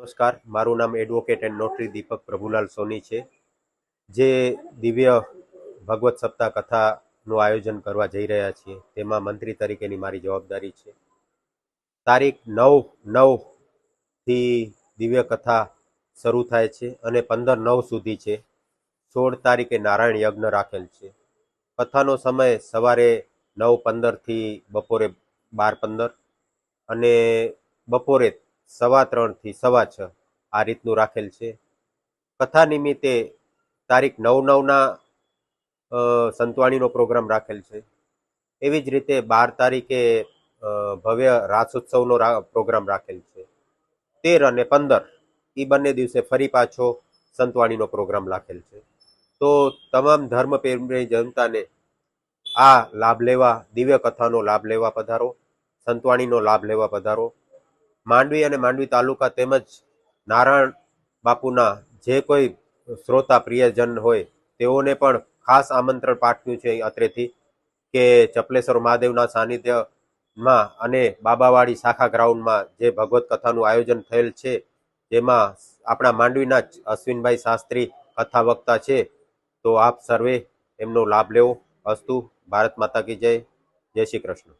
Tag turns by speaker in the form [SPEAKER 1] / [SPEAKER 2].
[SPEAKER 1] નમસ્કાર, મારું નામ advocate and notary Deepak Prabhulal Soni છે, જે દિવ્ય ભગવત સપ્તાહ કથાનું આયોજન કરવા જઈ રહ્યા છીએ. તેમાં મંત્રી તરીકેની મારી જવાબદારી છે. તારીખ નવ નવથી દિવ્ય કથા શરૂ થાય છે અને પંદર નવ સુધી છે. સોળ તારીખે નારાયણ યજ્ઞ રાખેલ છે. કથાનો સમય સવારે નવ પંદરથી બપોરે બાર પંદર અને બપોરે સવા ત્રણથી સવા છ આ રીતનું રાખેલ છે. કથા નિમિત્તે તારીખ નવ નવના સંતવાણીનો પ્રોગ્રામ રાખેલ છે. એવી જ રીતે બાર તારીખે ભવ્ય રાસોત્સવનો પ્રોગ્રામ રાખેલ છે. તેર અને પંદર એ બંને દિવસે ફરી પાછો સંતવાણીનો પ્રોગ્રામ રાખેલ છે. તો તમામ ધર્મ પ્રેમી જનતાને આ લાભ લેવા, દિવ્ય કથાનો લાભ લેવા પધારો, સંતવાણીનો લાભ લેવા પધારો. માંડવી અને માંડવી તાલુકા તેમજ નારાયણ બાપુના જે કોઈ શ્રોતા, પ્રિયજન હોય, તેઓને પણ ખાસ આમંત્રણ પાઠવ્યું છે અત્રેથી કે ચપલેશ્વર મહાદેવના સાનિધ્યમાં અને બાબાવાડી શાખા ગ્રાઉન્ડમાં જે ભગવત કથાનું આયોજન થયેલ છે, જેમાં આપણા માંડવીના અશ્વિનભાઈ શાસ્ત્રી કથા વક્તા છે, તો આપ સર્વે એમનો લાભ લેવો. અસ્તુ, ભારત માતા કી જય. જય શ્રી કૃષ્ણ.